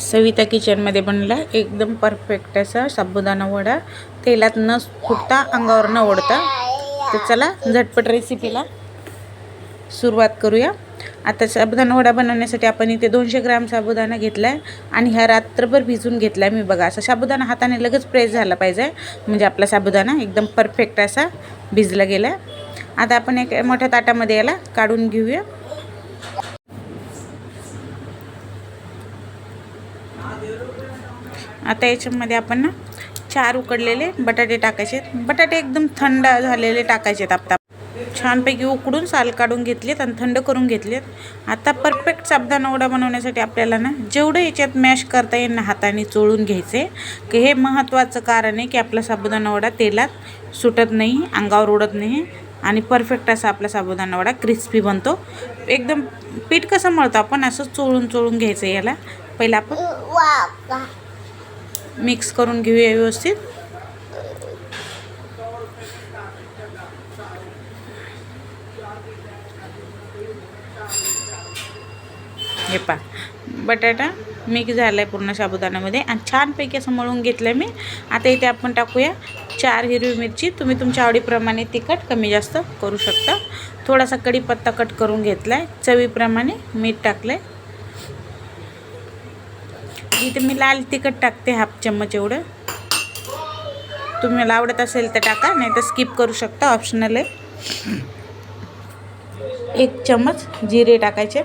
सविता किचनमध्ये बनला एकदम परफेक्ट असा साबुदाणा वडा. तेलात न फुटता अंगावर न ओढता. तर चला झटपट रेसिपीला सुरुवात करूया. आता साबुदाणा वडा बनवण्यासाठी आपण इथे दोनशे ग्राम साबुदाणा घेतला आहे आणि ह्या रात्रभर भिजून घेतला आहे मी बघा. असा साबुदाणा हाताने लगेच प्रेस झाला पाहिजे. म्हणजे आपला साबुदाणा एकदम परफेक्ट असा भिजला गेला आता आपण एक मोठ्या ताटामध्ये याला काढून घेऊया. आता याच्यामध्ये आपण ना चार उकडलेले बटाटे टाकायचे बटाटे एकदम थंड झालेले टाकायचे आता छानपैकी उकडून साल काढून घेतलेत आणि थंड करून घेतलेत. आता परफेक्ट साबुदाणा वडा बनवण्यासाठी आपल्याला ना जेवढं याच्यात मॅश करता येईल ना हाताने चोळून घ्यायचे. की हे महत्त्वाचं कारण आहे की आपला साबुदाणा वडा तेलात सुटत नाही अंगावर उडत नाही आणि परफेक्ट असा आपला साबुदाणा वडा क्रिस्पी बनतो. एकदम पीठ कसं मळतो आपण असं चोळून चोळून घ्यायचं याला. पहिला आपण मिक्स करून घेऊया व्यवस्थित. हे पा बटाटा मिक्स झाला आहे पूर्ण साबुदाण्यामध्ये आणि छानपैकी असं मळून घेतलं आहे मी. आता इथे आपण टाकूया चार हिरवी मिरची. तुम्ही तुमच्या आवडीप्रमाणे तिखट कमी जास्त करू शकता. थोडासा कढीपत्ता कट करून घेतला आहे चवीप्रमाणे मीठ टाकलं आहे इथे मी लाल तिखट टाकते हाफ चम्मच एवढं. तुम्हाला आवडत असेल तर टाका नाही तर स्किप करू शकता ऑप्शनल आहे. एक चम्मच जिरे टाकायचे.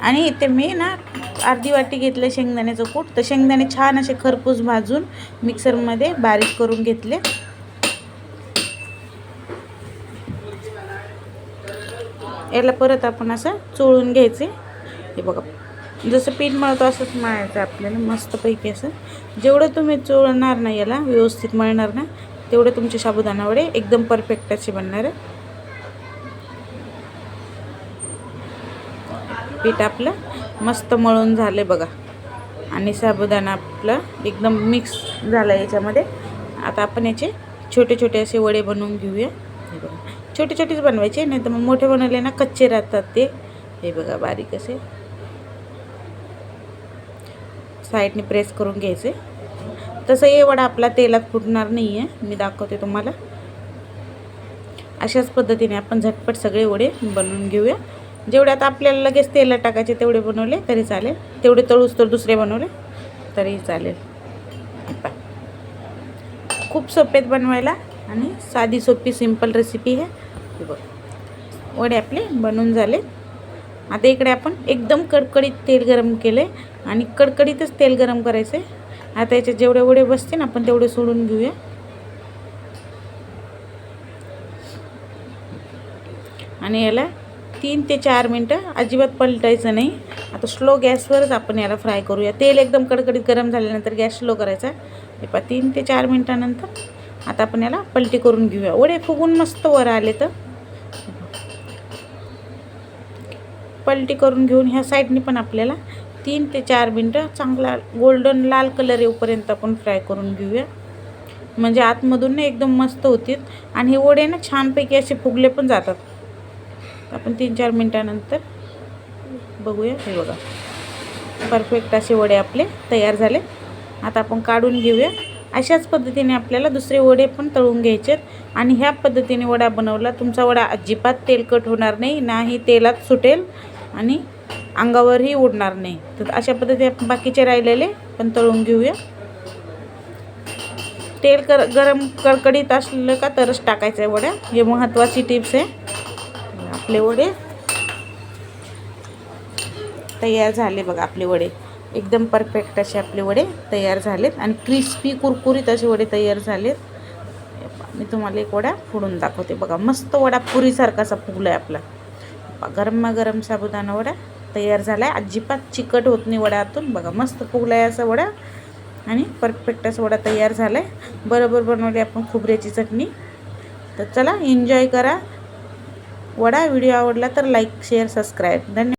आणि इथे मी ना अर्धी वाटी घेतलं शेंगदाण्याचं कूट. तर शेंगदाणे छान असे खरपूस भाजून मिक्सरमध्ये बारीक करून घेतले. याला परत आपण असं चोळून घ्यायचे. हे बघा. जसं पीठ मळतो असंच मळायचं आपल्याला मस्तपैकी असं. जेवढं तुम्ही चोळणार ना याला व्यवस्थित मळणार ना तेवढे तुमचे साबुदाणा वडे एकदम परफेक्ट असे बनणार आहे. पीठ आपलं मस्त मळून झालं बघा. आणि साबुदाणा आपलं एकदम मिक्स झाला याच्यामध्ये. आता आपण याचे छोटे छोटे असे वडे बनवून घेऊया. हे बघा. छोटे छोटेच बनवायचे नाही तर मग मोठे बनवले ना कच्चे राहतात ते. हे बघा बारीक असे. साईडने प्रेस करून घ्यायचे. तसं हे वडा आपला तेलात फुटणार नाही आहे मी दाखवते तुम्हाला. अशाच पद्धतीने आपण झटपट सगळे वडे बनवून घेऊया. जेवढे आता आपल्याला लगेच तेलात टाकायचे तेवढे बनवले तरी चालेल. तेवढे तळूस तर दुसरे बनवले तरी चालेल. खूप सोपेत बनवायला आणि साधी सोपी सिंपल रेसिपी आहे बघ. वडे आपले बनवून झाले. आता इकडे आपण एकदम कडकडीत तेल गरम केले आणि कडकडीतच तेल गरम करायचं. आहे आता याचे जेवढे वडे बसतील आपण तेवढे सोडून घेऊया. आणि याला तीन ते चार मिनटं अजिबात पलटायचं नाही. आता स्लो गॅसवरच आपण याला फ्राय करूया. तेल एकदम कडकडीत गरम झाल्यानंतर गॅस स्लो करायचा. हे पा तीन ते चार मिनटानंतर आता आपण याला पलटी करून घेऊया. वडे फुगून मस्त वर आले तर. पलटी करून घेऊन ह्या साईडने पण आपल्याला तीन ते चार मिनटं चांगला गोल्डन लाल कलर येऊपर्यंत आपण फ्राय करून घेऊया. म्हणजे आतमधून ना एकदम मस्त होतील. आणि हे वडे ना छानपैकी असे फुगले पण जातात. आपण तीन चार मिनटानंतर बघूया. हे बघा. परफेक्ट असे वडे आपले तयार झाले. आता आपण काढून घेऊया. अशाच पद्धतीने आपल्याला दुसरे वडे पण तळून घ्यायचे आणि ह्या पद्धतीने वडा बनवला. तुमचा वडा अजिबात तेलकट होणार नाही. नाही तेलात सुटेल. आणि अंगावरही उडणार नाही. तर अशा पद्धतीने आपण बाकीचे राहिलेले पण तळून घेऊया. तेल कर गरम कडकडीत असलं का तरच टाकायचं आहे वड्या. हे महत्त्वाची टिप्स आहे. आपले वडे तयार झाले बघा आपले वडे. एकदम परफेक्ट असे आपले वडे तयार झालेत आणि क्रिस्पी कुरकुरीत असे वडे तयार झालेत. मी तुम्हाला एक वडा फोडून दाखवते बघा. मस्त वडा पुरीसारखा असा फुगला आहे आपला. गरमागरम साबुदाणा वडा तयार झाला आहे अजिबात चिकट होत नाही वड्यातून. बघा मस्त फुगला आहे असा वडा. आणि परफेक्ट असा वडा तयार झाला आहे बरोबर बनवली आपण खोबऱ्याची चटणी. तर चला एन्जॉय करा. वडा व्हिडिओ आवडला तर लाईक शेअर सबस्क्राईब धन्यवाद.